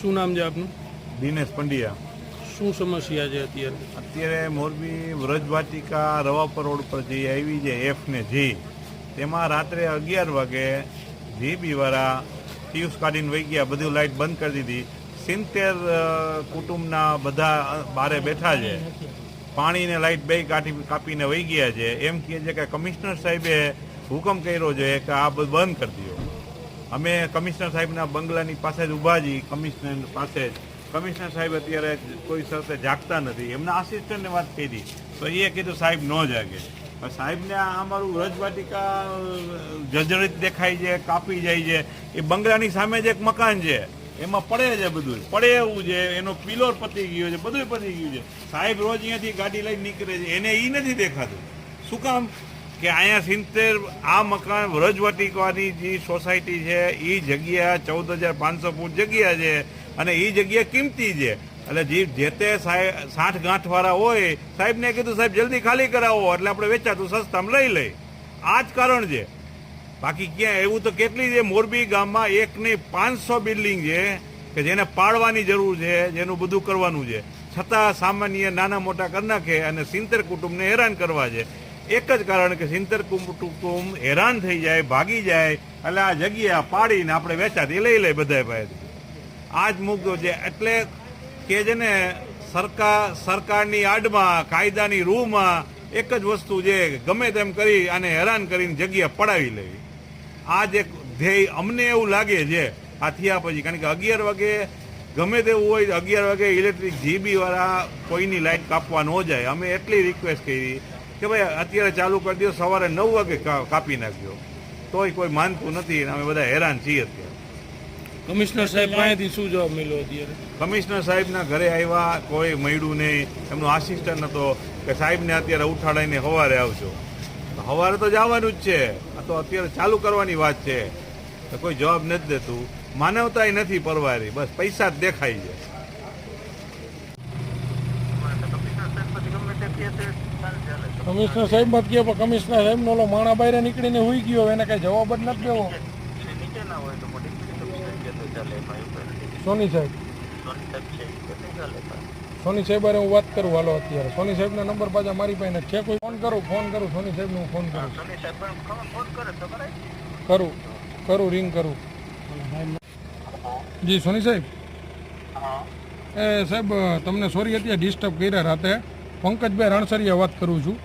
શું નામ છે આપનું? દિનેશ પંડ્યા. શું સમસ્યા છે અત્યારે? અત્યારે મોરબી વ્રજવાટિકા રવાપર રોડ પર જે આવી છે એફ ને જી તેમાં રાત્રે અગિયાર વાગે જીબી વાળા ફ્યુઝ કાઢીને વહી ગયા બધું લાઇટ બંધ કરી દીધી. સિત્તેર કુટુંબના બધા બારે બેઠા છે. પાણીને લાઇટ બે કાઢી કાપીને વહી ગયા છે. એમ કહે છે કે કમિશનર સાહેબે હુકમ કર્યો છે કે આ બધું બંધ કરી દો અમે કમિશનર સાહેબના બંગલાની પાસે જ ઊભા જઈ કમિશનર પાસે. જ કમિશનર સાહેબ અત્યારે કોઈ સાથે જાગતા નથી. એમના આસિસ્ટન્ટને વાત કરી. તો એ કીધું, સાહેબ, ન જાગે. સાહેબને આ અમારું રજવાટિકા જર્જરિત દેખાય છે, કાપી જાય છે. એ બંગલાની સામે જ એક મકાન છે. એમાં પડે છે બધું. પડે એવું છે. એનો પિલોર પતી ગયો છે. બધું પતી ગયું છે. સાહેબ રોજ અહીંયાથી ગાડી લઈને નીકળે છે. એને એ નથી દેખાતું. શું કામ? કે અહીંયા સિત્તેર આ મકાન વ્રજવાટિકાની જે સોસાયટી છે એ જગ્યા ચૌદ હજાર પાંચસો ફૂટ જગ્યા છે અને એ જગ્યા કિંમતી છે. એટલે જે જે તે સાઠ ગાંઠવાળા હોય સાહેબને કીધું, સાહેબ, જલ્દી ખાલી કરાવો, એટલે આપણે વેચાતું સસ્તામાં લઈ લઈ. આ જ કારણ છે. બાકી ક્યાં, એવું તો કેટલી છે? મોરબી ગામમાં એક નહીં પાંચસો બિલ્ડિંગ છે, કે જેને પાડવાની જરૂર છે, જેનું બધું કરવાનું છે. છતાં સામાન્ય નાના મોટા કરી નાખે અને સિત્તેર કુટુંબને હેરાન કરવા છે. એક જ કારણ કે સિત્તેર કુટુંબ હેરાન થઈ જાય, ભાગી જાય, એટલે આ જગ્યા પાડીને આપણે વેચાતી લઈ લઈ બધા ભાઈ આ જ મુદ્દો છે. એટલે કે છે ને, સરકાર, સરકારની આડમાં, કાયદાની રૂમાં એક જ વસ્તુ છે, ગમે તેમ કરી અને હેરાન કરીને જગ્યા પડાવી લેવી આ જે ધ્યેય અમને એવું લાગે છે. આ થયા પછી, કારણ કે અગિયાર વાગે ગમે તેવું હોય અગિયાર વાગે ઇલેક્ટ્રિક જીબીવાળા કોઈની લાઇટ કાપવા ન જાય. અમે એટલી રિક્વેસ્ટ કરી. કે ભાઈ અત્યારે ચાલુ કરી દો સવારે નવ વાગે કાપી નાખ્યો તોય કોઈ માનતું નથી અને અમે બધા હેરાન છીએ અત્યારે. કમિશનર સાહેબ પાસેથી શું જવાબ મળ્યો અત્યારે? કમિશનર સાહેબના ઘરે આવ્યા કોઈ મળ્યું નહીં. એમનો આસિસ્ટન્ટ હતો કે સાહેબને અત્યારે ઉઠાડાઈને સવારે આવજો. સવારે તો જવાનું જ છે. આ તો અત્યારે ચાલુ કરવાની વાત છે. તો કોઈ જવાબ નથી દેતું. માનવતાય નથી પરવારી. બસ પૈસા જ દેખાય છે કમિશનર સાહેબ મત કહે પણ કમિશનર સાહેબ નો માણા બહાર નીકળીને હોઈ ગયો, એને કઈ જવાબ જ નથી દેવો. સોની સાહેબ. સોની સાહેબ હારે હું વાત કરું, હાલો અત્યારે. સોની સાહેબના નંબર પાછા મારી પાસે છે કોઈ? ફોન કરું ફોન કરું, સોની સાહેબને હું ફોન કરું. કરું કરું, રિંગ કરું. જી, સોની સાહેબ. એ સાહેબ તમને સોરી, અત્યારે ડિસ્ટર્બ કર્યા રાતે. પંકજભાઈ રણસરિયા વાત કરું છું.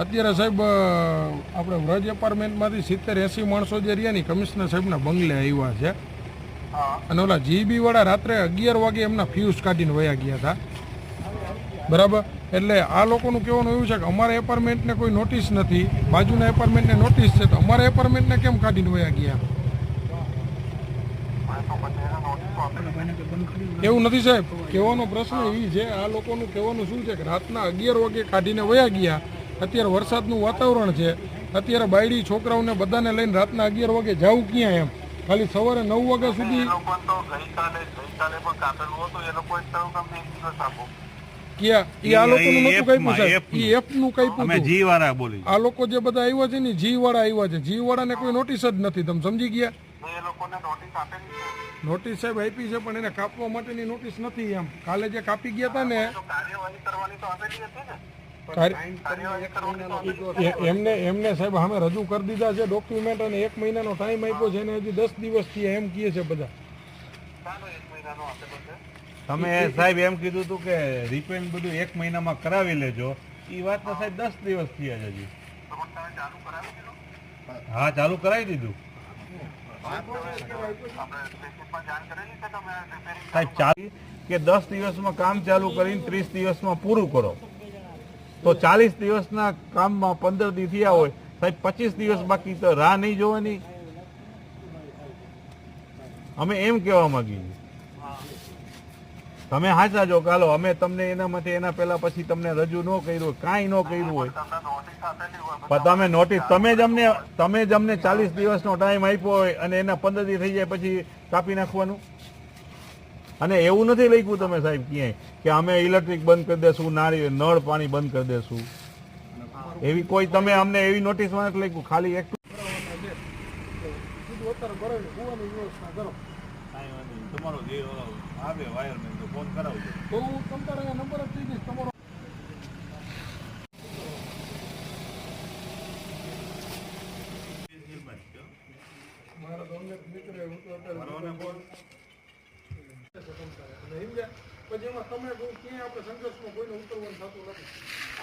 અત્યારે સાહેબ આપણે વ્રજ એપાર્ટમેન્ટમાંથી સિત્તેર એંસી માણસો જે રહ્યા ની કમિશનર સાહેબના બંગલે આવ્યા છે. અને ઓલા જીબી વાળા રાત્રે અગિયાર વાગે એમના ફ્યુઝ કાઢીને વયા ગયા હતા. બરાબર? એટલે આ લોકોનું કહેવાનું એવું છે કે અમારા એપાર્ટમેન્ટને કોઈ નોટિસ નથી. બાજુના એપાર્ટમેન્ટને નોટિસ છે તો અમારા એપાર્ટમેન્ટને કેમ કાઢીને વયા ગયા? એવું નથી સાહેબ. કહેવાનો પ્રશ્ન એ છે આ લોકોનું કહેવાનું શું છે કે રાતના અગિયાર વાગે કાઢીને વયા ગયા અત્યારે વરસાદનું વાતાવરણ છે. અત્યારે બાયડી છોકરાઓને બધાને લઈને રાતના અગિયાર વાગે જવું ક્યાં એમ? ખાલી સવારે નવ વાગ્યા સુધી આ લોકો જે બધા આવ્યા છે ને જી વાળા આવ્યા છે. જી વાળાને કોઈ નોટિસ જ નથી. તમે સમજી ગયા? નોટિસ સાહેબ આપી છે પણ એને કાપવા માટેની નોટિસ નથી એમ. કાલે જે કાપી ગયા હતા ને? એમને એમને સાહેબ અમે રજૂ કરી દીધા છે ડોક્યુમેન્ટ અને એક મહિનાનો ટાઈમ આપ્યો છે અને હજી દસ દિવસ એમ કહે છે બધા. તમે સાહેબ એમ કીધું હતું કે રિપેરિંગ બધું એક મહિનામાં કરાવી લેજો. એ વાત તો સાહેબ દસ દિવસ થયા છે હજી. તો પણ તમે ચાલુ કરાવી દીધું? હા ચાલુ કરાવી દીધું. આપણે સ્ટેશનમાં જાણ કરેલી છે તમે રિપેરિંગ સાહેબ ચાલી કે દસ દિવસમાં કામ ચાલુ કરીને ત્રીસ દિવસમાં પૂરું કરો. તો ચાલીસ દિવસના કામમાં પંદર દી થયા હોય. સાહેબ, પચીસ દિવસ બાકી તો રાહ નહીં જોવાની. અમે એમ કહેવા માંગીએ તમે હાચા જો કાલો. અમે તમને એના માટે એના પહેલા પછી તમને રજૂ ન કર્યું હોય, કાંઈ ન કર્યું હોય. પણ તમે નોટિસ તમે જ અમને, તમે જ અમને ચાલીસ દિવસનો ટાઈમ આપ્યો હોય અને એના પંદર દી થઈ જાય પછી કાપી નાખવાનું. અને એવું નથી લખ્યું તમે સાહેબ ક્યાંય કે અમે ઇલેક્ટ્રિક બંધ કરી દેશું નાળી નળ પાણી બંધ કરી દેશું. એવી કોઈ તમે અમને એવી નોટિસમાં નથી લખ્યું ખાલી એક તમારો જે આવે વાયરમેન તો ફોન કરાવજો તો હું તમ નંબર જ દઈશ તમારો મારા તો મિત્ર હું તો અત્યારે મારોને ફોન અને સમજ્યા? જેમાં તમે કહું ક્યાંય આપણે સંઘર્ષમાં કોઈને ઉતરવાનું થતું નથી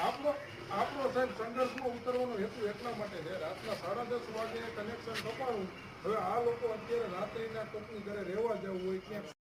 આપણો આપણો સાહેબ સંઘર્ષમાં ઉતરવાનો હેતુ એટલા માટે છે, રાતના સાડા દસ વાગે કનેક્શન કપાણું હવે આ લોકો અત્યારે રાત્રિના કંપની ઘરે રહેવા જવું હોય ક્યાંક